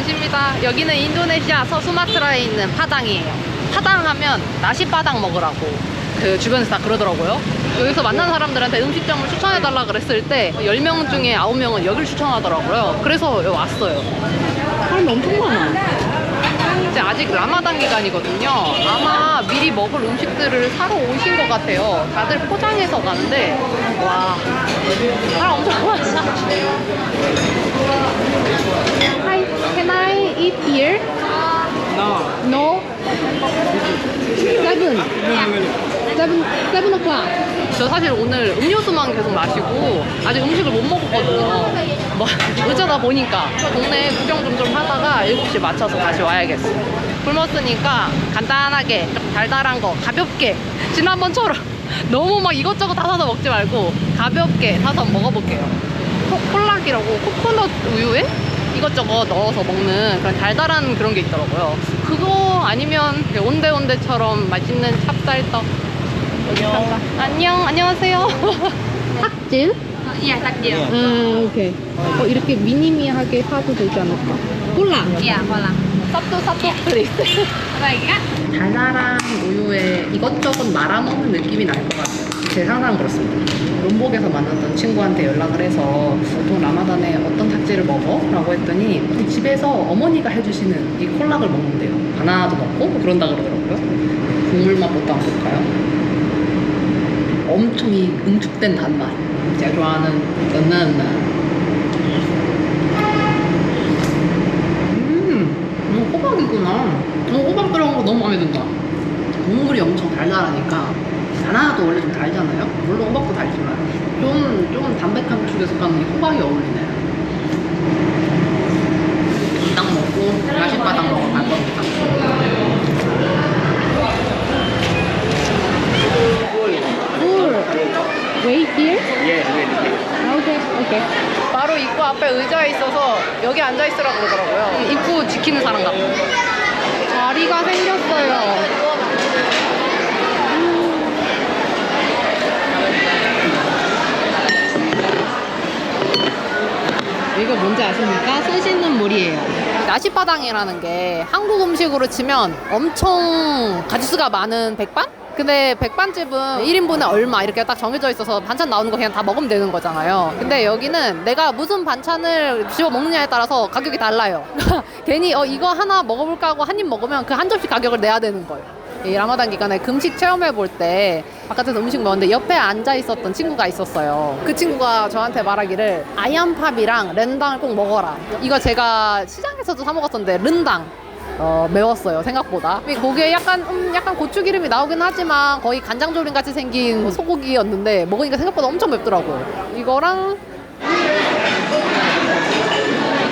전시입니다. 여기는 인도네시아 서수마트라에 있는 파당이에요. 파당 하면 나시바당 먹으라고 그 주변에서 다 그러더라고요. 여기서 만난 사람들한테 음식점을 추천해달라 그랬을 때 10명 중에 9명은 여길 추천하더라고요. 그래서 여기 왔어요. 사람이 엄청 많아. 이제 아직 라마단 기간이거든요. 아마 미리 먹을 음식들을 사러 오신 것 같아요. 다들 포장해서 가는데 와 사람 엄청 많아. Can I eat here? No. No. Seven. Seven. Seven o'clock. 저 사실 오늘 음료수만 계속 마시고 아직 음식을 못 먹었거든요. 뭐 어쩌다 보니까 동네 구경 좀 좀 하다가 7시 맞춰서 다시 와야겠어요. 굶었으니까 간단하게 좀 달달한 거 가볍게 지난번처럼 너무 막 이것저것 다 사서 먹지 말고 가볍게 사서 먹어볼게요. 코- 콜락이라고 코코넛 우유에 이것저것 넣어서 먹는 그런 달달한 그런 게 있더라고요. 그거 아니면 온데온데처럼 맛있는 찹쌀떡. 한다. 안녕, 안녕하세요. 탁질? Iya, takjil. 아, 오케이. 어, 이렇게 미니미하게 사도 되지 않을까? 콜라. Iya, kolang. 쌉도 쌉도 kan? 달달한 우유에 이것저것 말아 먹는 느낌이 날 것 같아요. 제 상상은 그렇습니다. 롬복에서 만났던 친구한테 연락을 해서 보통 라마단에 어떤 탁지를 먹어? 라고 했더니 집에서 어머니가 해주시는 이 콜락을 먹는데요. 바나나도 넣고 뭐 그런다 그러더라고요. 국물 맛부터 한번 볼까요? 엄청 이 응축된 단맛. 제가 좋아하는 연나연나. 음, 이거 호박이구나. 어, 호박 들어간 거 너무 마음에 든다. 국물이 엄청 달달하니까 바나나도 원래 좀 달잖아요. 물론 호박도 달지만 좀, 좀 담백한 쪽에서 가는 이 호박이 어울리네. 딱 먹고 야식바닥 먹으러 갈 겁니다. 물. Wait here? Yes, really. 오케이, 오케이. 바로 입구 앞에 의자에 있어서 여기 앉아 있으라고 그러더라고요. 입구 지키는 사람 같아. 자리가 생겼어요. 이거 뭔지 아십니까? 손 씻는 물이에요. 나시바당이라는 게 한국 음식으로 치면 엄청 가지수가 많은 백반? 근데 백반집은 1인분에 얼마 이렇게 딱 정해져 있어서 반찬 나오는 거 그냥 다 먹으면 되는 거잖아요. 근데 여기는 내가 무슨 반찬을 집어 먹느냐에 따라서 가격이 달라요. 괜히 어 이거 하나 먹어볼까 하고 한 입 먹으면 그 한 접시 가격을 내야 되는 거예요. 이 라마단 기간에 금식 체험해 볼 때 바깥에서 음식 먹는데 옆에 앉아 있었던 친구가 있었어요. 그 친구가 저한테 말하기를 아얀팝이랑 렌당을 꼭 먹어라. 이거 제가 시장에서도 사 먹었었는데 른당. 어, 매웠어요 생각보다 이 고기에 약간 음, 약간 고추 기름이 나오긴 하지만 거의 간장조림 같이 생긴 소고기였는데 먹으니까 생각보다 엄청 맵더라고요 이거랑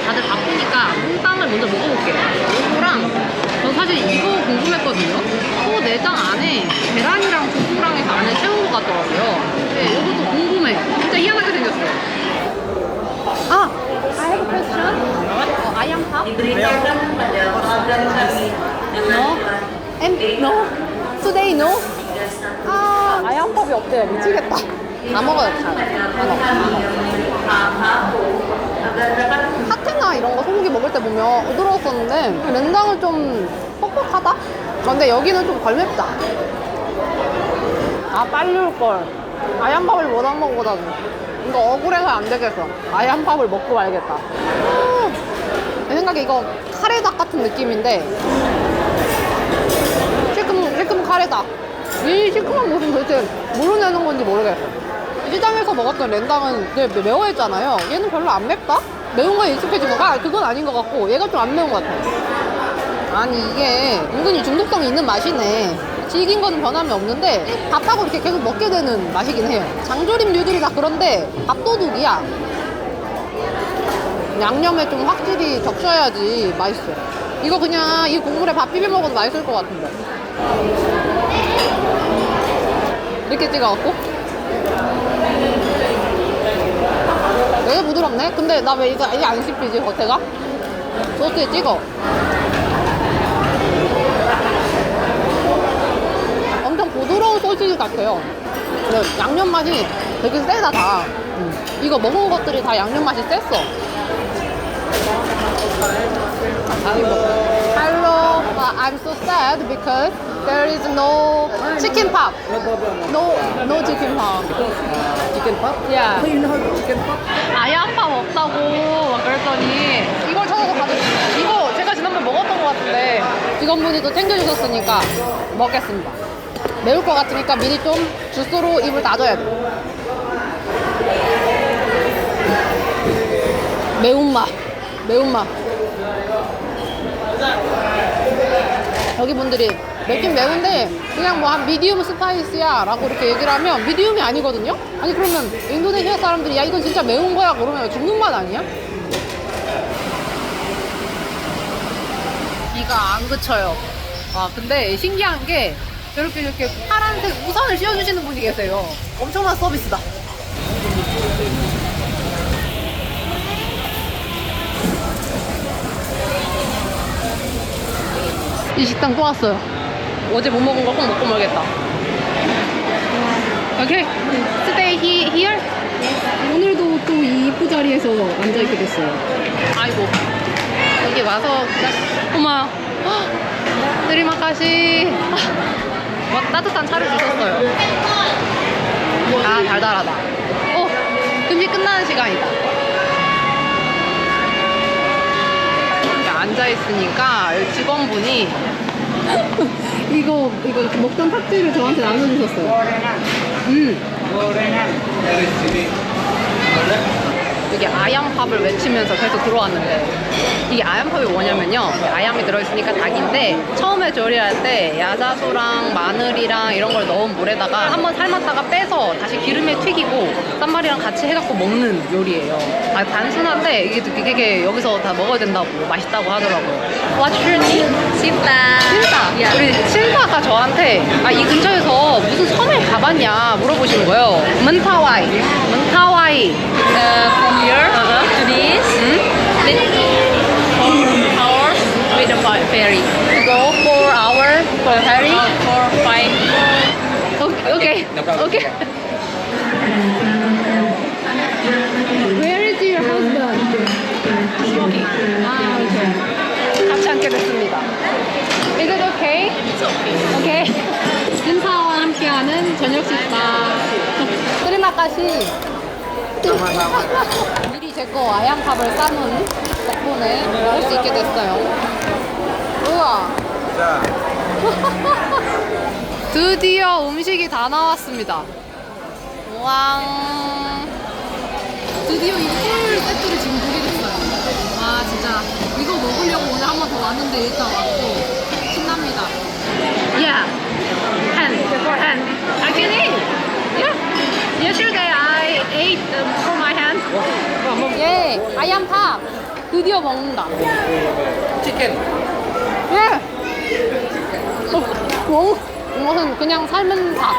다들 바쁘니까 lun당을 먼저 먹어볼게요 이거랑 저 사실 이거 궁금했거든요 소 내장 안에 계란이랑 두부랑 해서 안에 채운 것 같더라고요 근데 이것도 궁금해 진짜 희한하게 생겼어요 아! I have a question 어, 아양팝? No? And no? Today no? 아, 아양팝이 없대요. 미치겠다. 다 먹어요, 다. 하테나 이런 거 소고기 먹을 때 보면 부드러웠었는데 렌장은 좀 퍽퍽하다? 근데 여기는 좀 덜 맵다. 아, 빨리 올걸. 아얀밥을 못한 거보다는. 이거 억울해서 안 되겠어. 아얀밥을 먹고 말겠다. 음, 내 생각에 이거 카레닭 같은 느낌인데 시큼, 시큼 카레닭. 이 시큼한 무슨 도대체 뭐로 내는 건지 모르겠어. 시장에서 먹었던 렌당은 되게 매워했잖아요. 얘는 별로 안 맵다? 매운 거에 익숙해진 건가? 아, 그건 아닌 것 같고 얘가 좀 안 매운 것 같아. 아니 이게 은근히 중독성이 있는 맛이네. 질긴 거는 변함이 없는데 밥하고 이렇게 계속 먹게 되는 맛이긴 해요. 장조림류들이 다 그런데 밥도둑이야. 양념에 좀 확실히 적셔야지 맛있어. 이거 그냥 이 국물에 밥 비벼 먹어도 맛있을 것 같은데. 이렇게 찍어갖고. 되게 부드럽네? 근데 나 왜 이게 안 씹히지, 겉에가? 소스에 찍어. 엄청 부드러운 같아요. 근데 양념 맛이 되게 세다, 다. 음. 이거 먹은 것들이 다 양념 맛이 셌어. Hello, I'm so sad because there is no chicken pop. No problem. No, no chicken pop. Chicken pop? Yeah. You know chicken pop? 아얀밥 없다고 막 그랬더니 이걸 찾아서 가져왔어요. 이거 제가 지난번 먹었던 것 같은데 직원분이 또 챙겨주셨으니까 먹겠습니다. 매울 것 같으니까 미리 좀 주스로 입을 다져야 돼. 매운맛, 매운맛. 여기 분들이 맵긴 매운데 그냥 뭐 한 미디움 스파이스야 라고 이렇게 얘기를 하면 미디움이 아니거든요? 아니 그러면 인도네시아 사람들이 야 이건 진짜 매운 거야 그러면 죽는 맛 아니야? 비가 안 그쳐요 아 근데 신기한 게 저렇게 이렇게 파란색 우산을 씌워주시는 분이 계세요 엄청난 서비스다 이 식당 또 왔어요. 어제 못 먹은 거 꼭 먹고 말겠다. 오케이. Stay he, here. 오늘도 또이 입구 자리에서 앉아 있게 됐어요. 아이고. 여기 와서 어머. 드리마카시. 뭐 따뜻한 차를 주셨어요. 아 달달하다. 어 음식 끝나는 시간이다. 이렇게 앉아 있으니까 직원분이 이거 이거 먹던 탁지를 저한테 나눠주셨어요. 음. 이게 아얌팝을 외치면서 계속 들어왔는데 이게 아얌팝이 뭐냐면요. 아얌이 들어있으니까 닭인데 처음에 조리할 때 야자수랑 마늘이랑 이런 걸 넣은 물에다가 한번 삶았다가 빼서 다시 기름에 튀기고 쌈말이랑 같이 해갖고 먹는 요리예요. 아, 단순한데 이게, 이게 여기서 다 먹어야 된다고 맛있다고 하더라고요. What's your name? Sinta. 신사 우리 신사가 저한테 아 이 근처에서 무슨 섬에 가봤냐 물어보시는 거예요. 문타와이. 문타와이 Uh, from here Uh-huh. to this, 응? let's four hours with a ferry. go for hour for ferry Uh, four, five. 오케이 오케이 No. 오케이 Where is your husband? 아, 오케이. 같이 앉게 됐습니다 Is it okay? It's okay. 오케이 신사와 함께하는 저녁 식사. 스리마카시 미리 제거 아양팝을 싸놓은 덕분에 먹을 수 있게 됐어요 우와 드디어 음식이 다 나왔습니다 왕 드디어 이 풀 세트를 지금 보게 됐어요. 아, 진짜. 이거 먹으려고 오늘 한 번 더 왔는데 일단 왔고. 신납니다. Yeah. Hand. Hand. I can eat. Yeah. Yesterday I ate um, for my hand. 예. 아얌팝. 드디어 먹는다. Chicken. 예. 어, 뭐? 이것은 그냥 삶은 닭.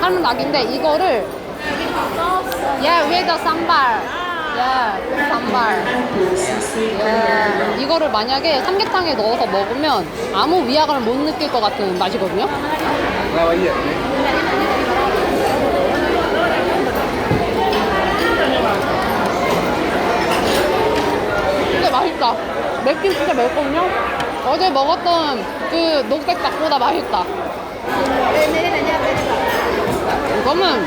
삶은 닭인데 이거를 예, 위에다 쌈발. 예, 쌈발. 예. 이거를 만약에 삼계탕에 넣어서 먹으면 아무 위화감을 못 느낄 것 같은 맛이거든요. How are you? 근데 맛있다. 맵긴 진짜 맵거든요. 어제 먹었던 그 녹색 닭보다 맛있다. 이거는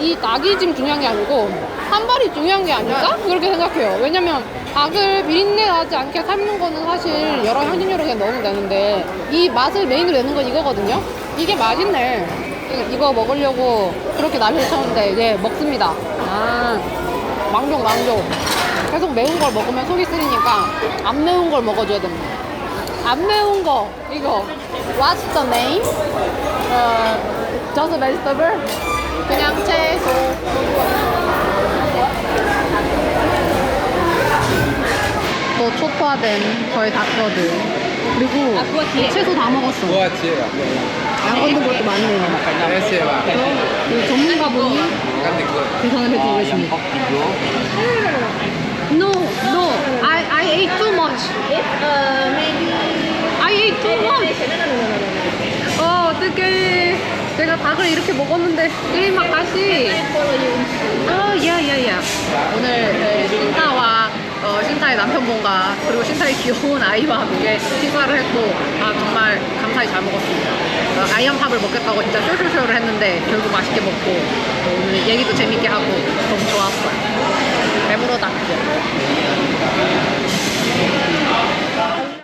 이 닭이 지금 중요한 게 아니고 한 발이 중요한 게 아닐까? 그렇게 생각해요. 왜냐면 닭을 비린내 나지 않게 삶는 거는 사실 여러 향신료를 그냥 넣으면 되는데 이 맛을 메인으로 내는 건 이거거든요. 이게 맛있네. 이- 이거 먹으려고 그렇게 난리를 쳤는데 이제 먹습니다. 아, 망종 망종. 계속 매운 걸 먹으면 속이 쓰리니까 안 매운 걸 먹어줘야 됩니다. 안 매운 거 이거 What's the name? 어, just vegetable? 그냥 채소. 또 초토화된 저의 닭뼈들 그리고 이 채소 다 먹었어. 안 걷는 것도 많네요. 이 전문가분이. 계산을 해주고 계십니다. No, no, I I ate too much. I ate too much. 어, 어떡해. 제가 닭을 이렇게 먹었는데, 일막 다시. 어, 야, 야, 야. 오늘 그 신사와 어, 신타의 남편분과 그리고 신타의 귀여운 아이와 함께 식사를 했고 아 정말 감사히 잘 먹었습니다. 어, 아이언팝을 먹겠다고 진짜 쇼쇼쇼를 했는데 결국 맛있게 먹고 어, 오늘 얘기도 재밌게 하고 너무 좋았어요. 배부르다.